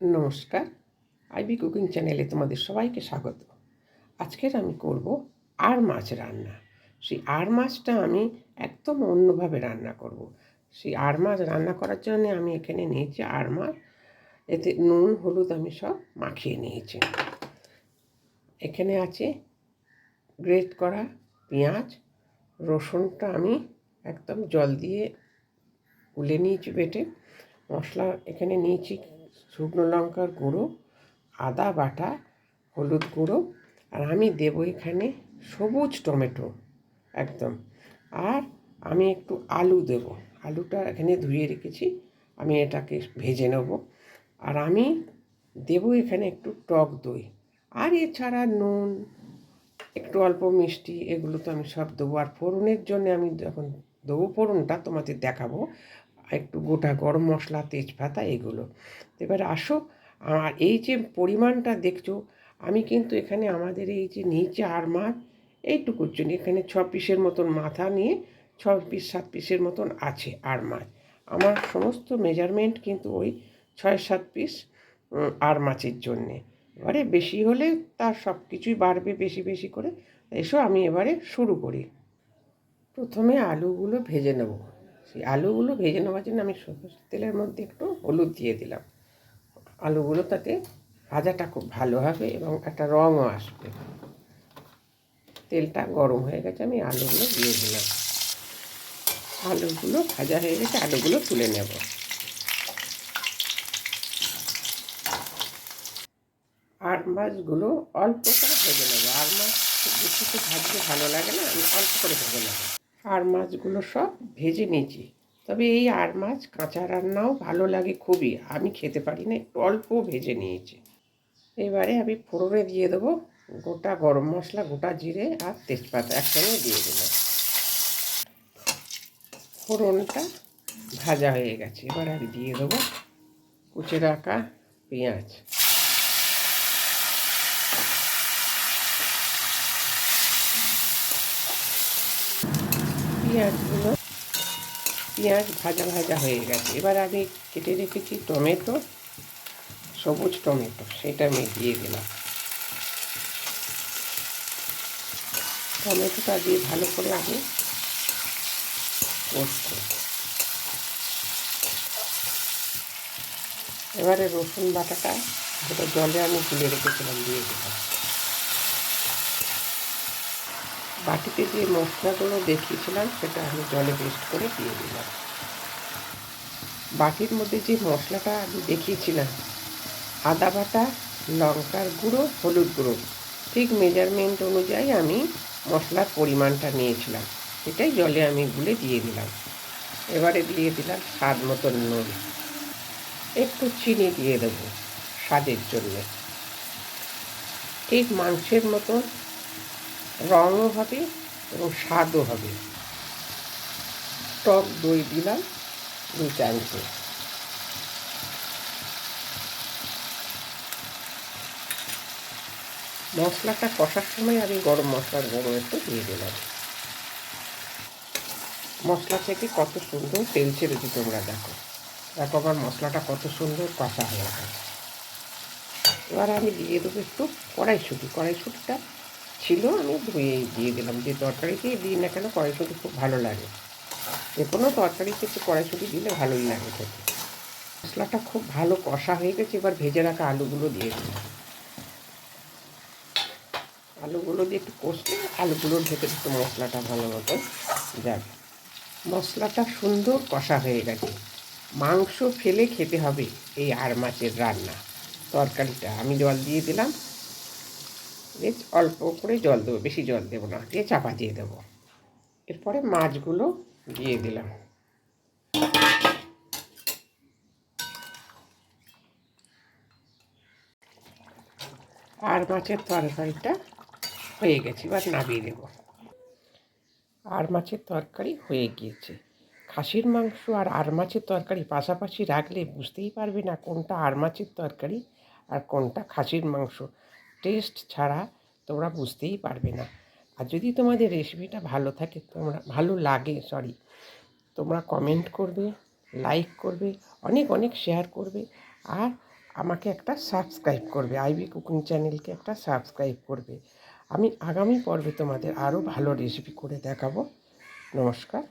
নমস্কার। IB cooking চ্যানেলে তোমাদের সবাইকে স্বাগত। আজকের আমি করব আর মাছ রান্না। সেই আর মাছটা আমি একদম অন্যভাবে রান্না করব। সেই আর মাছ রান্না করার জন্য আমি এখানে নিয়েছি আর মাছ। এতে নুন, হলুদ আমি সব মাখিয়ে নিয়েছি। এখানে আছে গ্রেট করা পেঁয়াজ। রসুনটা আমি একদম জল দিয়ে গুলে নিয়েছি বেটে। মশলা এখানে নিয়েছি শুকনো লঙ্কার গুঁড়ো, আদা বাটা, হলুদ গুঁড়ো, আর আমি দেব এখানে সবুজ টমেটো, একদম। আর আমি একটু আলু দেব। আলুটা এখানে ধুয়ে রেখেছি, আমি এটাকে ভেজে নেব। আর আমি দেব এখানে একটু টক দই। আর এছাড়া নুন, একটু অল্প মিষ্টি, এগুলো তো আমি সব দেবো। আর ফোড়নের জন্য আমি যখন দেবো ফোড়নটা তোমাদের দেখাবো। একটু গোটা গরম মশলা, তেজপাতা এগুলো। এবার আসো, আর এই যে পরিমাণটা দেখছ, আমি কিন্তু এখানে আমাদের এই যে নিচে আর মাছ এইটুকুর জন্য এখানে ছ পিসের মতন মাথা নিয়ে ছ পিস, সাত পিসের মতন আছে আর মাছ। আমার সমস্ত মেজারমেন্ট কিন্তু ওই ছয়, সাত পিস আর মাছের জন্যে। এবারে বেশি হলে তার সব কিছুই বাড়বে বেশি বেশি করে। এসো আমি এবারে শুরু করি। প্রথমে আলুগুলো ভেজে নেব। সেই আলুগুলো ভেজে নেওয়ার জন্য আমি সরষের তেলের মধ্যে একটু হলুদ দিয়ে দিলাম। আলুগুলো তাতে ভাজাটা খুব ভালো হবে এবং একটা রঙও আসবে। তেলটা গরম হয়ে গেছে, আমি আলুগুলো দিয়ে দিলাম। আলুগুলো ভাজা হয়ে গেছে, আলুগুলো তুলে নেব। আর মাছগুলো অল্প করে ভেজে নেব। আর মাছ বেশি তো ভাজতে ভালো লাগে না, আমি অল্প করে ভেজে নেব। আর মাছগুলো সব ভেজে নিয়েছি। তবে এই আর মাছ কাঁচা রান্নাও ভালো লাগে খুবই। আমি খেতে পারি না, একটু অল্প ভেজে নিয়েছি। এবারে আমি ফোড়নে দিয়ে দেবো গোটা গরম মশলা, গোটা জিরে আর তেজপাতা একসঙ্গে দিয়ে দিলাম ফোড়নটা ভাজা হয়ে গেছে। এবার আমি দিয়ে দেবো কুচে রাখা পেঁয়াজ। পেঁয়াজগুলো পেঁয়াজ ভাজা ভাজা হয়ে গেছে। এবার আমি কেটে রেখেছি টমেটো, সবুজ টমেটো, সেটা আমি দিয়ে দিলাম। টমেটোটা দিয়ে ভালো করে আমি কষবো এবারে রসুন বাটাটা যেটা জলে আমি তুলে রেখেছিলাম, দিয়ে দিলাম। বাটিতে যে মশলাগুলো দেখিয়েছিলাম, সেটা আমি জলে পেস্ট করে দিয়ে দিলাম। বাটির মধ্যে যে মশলাটা আমি দেখিয়েছিলাম, আদা বাটা, লঙ্কার গুঁড়ো, হলুদ গুঁড়ো, ঠিক মেজারমেন্ট অনুযায়ী আমি মশলার পরিমাণটা নিয়েছিলাম। সেটাই জলে আমি গুলে দিয়ে দিলাম। এবারে দিয়ে দিলাম স্বাদ মতন নুন। একটু চিনি দিয়ে দেবো স্বাদের জন্যে। ঠিক মাংসের মতন রঙও হবে এবং স্বাদও হবে। টক দই দিলাম, দু চামচে। মশলাটা কষার সময় আমি গরম মশলার গুঁড়ো একটু দিয়ে দিলাম। মশলা থেকে কত সুন্দর তেল ছেড়েছি তোমরা দেখো। দেখো আমার মশলাটা কত সুন্দর কষা হয়ে গেছে। এবার আমি দিয়ে দেবো একটু কড়াইশুঁটি। কড়াইশুঁটিটা ছিল, আমি ধুয়ে দিয়ে দিলাম। যে তরকারিতেই দিই না কেন কড়াইশুঁটি খুব ভালো লাগে। যে কোনো তরকারিতে একটু কড়াইশুঁটি দিলে ভালোই লাগে খেতে। মশলাটা খুব ভালো কষা হয়ে গেছে, এবার ভেজে রাখা আলুগুলো দিয়ে দিলাম। আলুগুলো দিয়ে একটু কষলে আলুগুলোর ভেতরে একটু মশলাটা ভালো মতো যাবে। মশলাটা সুন্দর কষা হয়ে গেছে। মাংস ফেলে খেতে হবে এই আর মাছের রান্না, তরকারিটা। আমি জল দিয়ে দিলাম। দিয়ে অল্প করে জল দেবো, বেশি জল দেবো না, দিয়ে চাপা দিয়ে দেবো। এরপরে মাছগুলো দিয়ে দিলাম। আর মাছের তরকারিটা হয়ে গেছে, এবার নামিয়ে দেবো। আর মাছের তরকারি হয়ে গিয়েছে। খাসির মাংস আর আর মাছের তরকারি পাশাপাশি রাখলে বুঝতেই পারবে না কোনটা আর মাছের তরকারি আর কোনটা খাসির মাংস। টেস্ট ছাড়া তোমরা বুঝতেই পারবে না। আর যদি তোমাদের রেসিপিটা ভালো থাকে, তোমরা, ভালো লাগে সরি তোমরা কমেন্ট করবে লাইক করবে, অনেক অনেক শেয়ার করবে, আর আমাকে একটা সাবস্ক্রাইব করবে আইবি কুকিং চ্যানেলকে একটা সাবস্ক্রাইব করবে। আমি আগামী পর্বে তোমাদের আরও ভালো রেসিপি করে দেখাবো। নমস্কার।